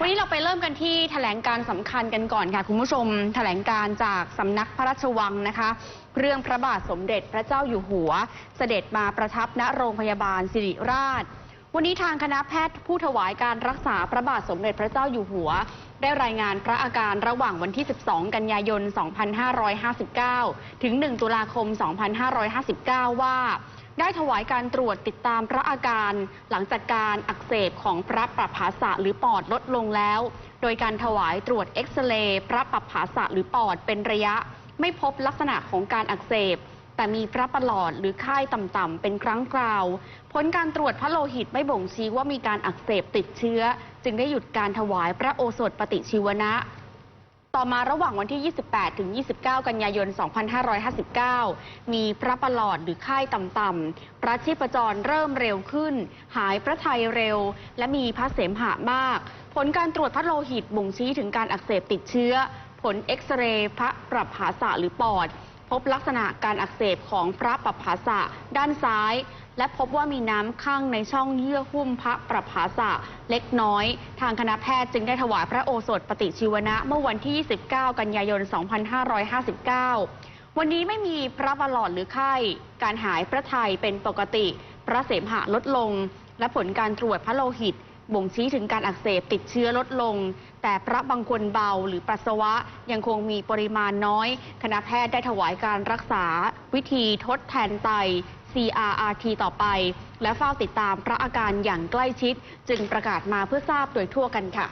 วันนี้เราไปเริ่มกันที่แถลงการสำคัญกันก่อนค่ะ คุณผู้ชม แถลงการจากสำนักพระราชวังนะคะ เรื่องพระบาทสมเด็จพระเจ้าอยู่หัว เสด็จมาประทับณโรงพยาบาลสิริราช วันนี้ทางคณะแพทย์ผู้ถวายการรักษาพระบาทสมเด็จพระเจ้าอยู่หัว ได้รายงานพระอาการระหว่างวันที่ 12 กันยายน 2559 ถึง 1 ตุลาคม 2559 ว่า ได้ถวายการตรวจติดตามพระอาการ หลังจากการอักเสบของพระปรับภาษะหรือปอดลดลงแล้ว โดยการถวายตรวจเอ็กซเรย์พระปรับภาษะหรือปอดเป็นระยะ ไม่พบลักษณะของการอักเสบ แต่มีพระประหลอดหรือไข้ต่ำๆเป็นครั้งคราว ผลการตรวจพระโลหิตไม่บ่งชี้ว่ามีการอักเสบติดเชื้อ จึงได้หยุดการถวายพระโอสถปฏิชีวนะ ต่อมาระหว่างวันที่ 28 ถึง 29 กันยายน 2559 มีพระประหลอดหรือไข้ต่ำๆพระชีพจรเริ่มเร็วขึ้น หายพระทัยเร็ว และมีพระเสมหะมาก ผลการตรวจพระโลหิตบ่งชี้ถึงการอักเสบติดเชื้อ ผลเอ็กซเรย์พระปรับหาสะหรือปอด พบลักษณะการอักเสบของพระปรับภาษะด้านซ้าย และพบว่ามีน้ำข้างในช่องเยื่อหุ้มพระประภาสะเล็กน้อย ทางคณะแพทย์จึงได้ถวายพระโอสถปฏิชีวนะเมื่อวันที่ 29 กันยายน 2559 วันนี้ไม่มีพระประหลอดหรือไข้ การหายพระไทยเป็นปกติ พระเสมหะลดลง และผลการตรวจพระโลหิต บ่งชี้ถึงการอักเสบติดเชื้อลดลง แต่พระบางคนเบาหรือปัสสาวะยังคงมีปริมาณน้อย คณะแพทย์ได้ถวายการรักษา วิธีทดแทนไต CRRT ต่อไป และเฝ้าติดตามพระอาการอย่างใกล้ชิด จึงประกาศมาเพื่อทราบโดยทั่วกันค่ะ